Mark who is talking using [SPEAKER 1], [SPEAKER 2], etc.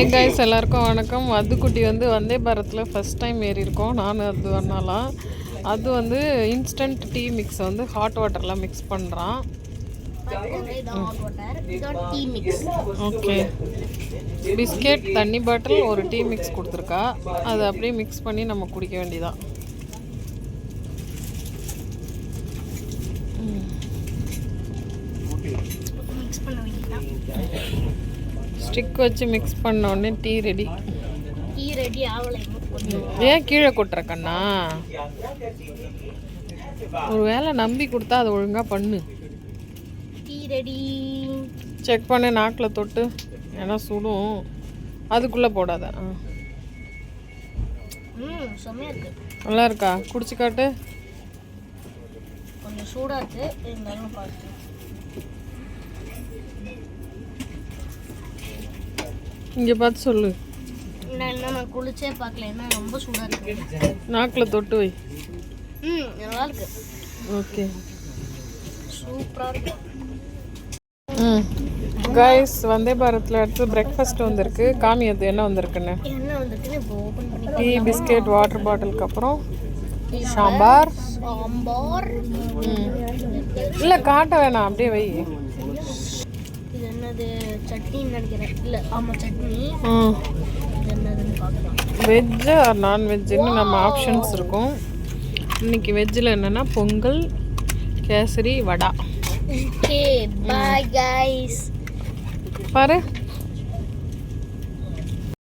[SPEAKER 1] Hi guys எல்லாருக்கும் வணக்கம். அதுக்குட்டி வந்து வந்தே பாரத்தில் ஃபஸ்ட் டைம் ஏறி இருக்கோம் நானும் அது வரனாலாம் அது வந்து இன்ஸ்டன்ட் டீ மிக்ஸ் வந்து ஹாட் வாட்டரில் மிக்ஸ் பண்ணுறான் ஓகே பிஸ்கெட் தண்ணி பாட்டில் ஒரு டீ மிக்ஸ் கொடுத்துருக்கா. அதை அப்படியே மிக்ஸ் பண்ணி நம்ம குடிக்க வேண்டியதான்
[SPEAKER 2] மிக்ஸ் பண்ண வேண்டியதான்
[SPEAKER 1] ஸ்டிக் வச்சு மிக்ஸ் பண்ண உடனே டீ ரெடி.
[SPEAKER 2] டீ ரெடி ஆகலை
[SPEAKER 1] ஏன் கீழே கொட்டுற கண்ணா? ஒரு வேளை நம்பி கொடுத்தா அதை ஒழுங்காக பண்ணு.
[SPEAKER 2] Tea ready.
[SPEAKER 1] செக் பண்ணு நாக்கில் தொட்டு. ஏன்னா சுடும். அதுக்குள்ளே போடாத. ஆ. நல்லா இருக்கா? குடிச்சு காட்டு.
[SPEAKER 2] கொஞ்சம் சூடா இருக்கு இருந்தாலும் பார்த்து.
[SPEAKER 1] இங்கே பார்த்து சொல்லு.
[SPEAKER 2] நான் நான் குளிச்சே பார்க்கல. என்ன ரொம்ப சூடா இருக்கு.
[SPEAKER 1] நாக்கில் தொட்டு வை.
[SPEAKER 2] ம் நல்லா இருக்கு.
[SPEAKER 1] ஓகே.
[SPEAKER 2] சூப்பரா இருக்கு.
[SPEAKER 1] ம். கைஸ் வந்தே பாரத்தில் அடுத்து பிரேக்ஃபாஸ்ட் வந்திருக்கு. காமி அது என்ன வந்திருக்குன்னு? டீ பிஸ்கெட் வாட்டர் பாட்டிலுக்கு அப்புறம் சாம்பார்.
[SPEAKER 2] சாம்பார்.
[SPEAKER 1] இல்லை காட்ட வேணாம். அப்படியே வை.
[SPEAKER 2] இது என்னது சட்னின்னு நினைக்கிறேன். இல்லை ஆமாம் சட்னி. இது என்னதுன்னு பார்க்கலாம்.
[SPEAKER 1] வெஜ்ஜு ஆர் நான்வெஜ்ஜுன்னு நம்ம ஆப்ஷன்ஸ் இருக்கும். இன்னைக்கு வெஜ்ஜில் என்னென்னா pongal kesari vada.
[SPEAKER 2] Okay bye guys
[SPEAKER 1] பாரு.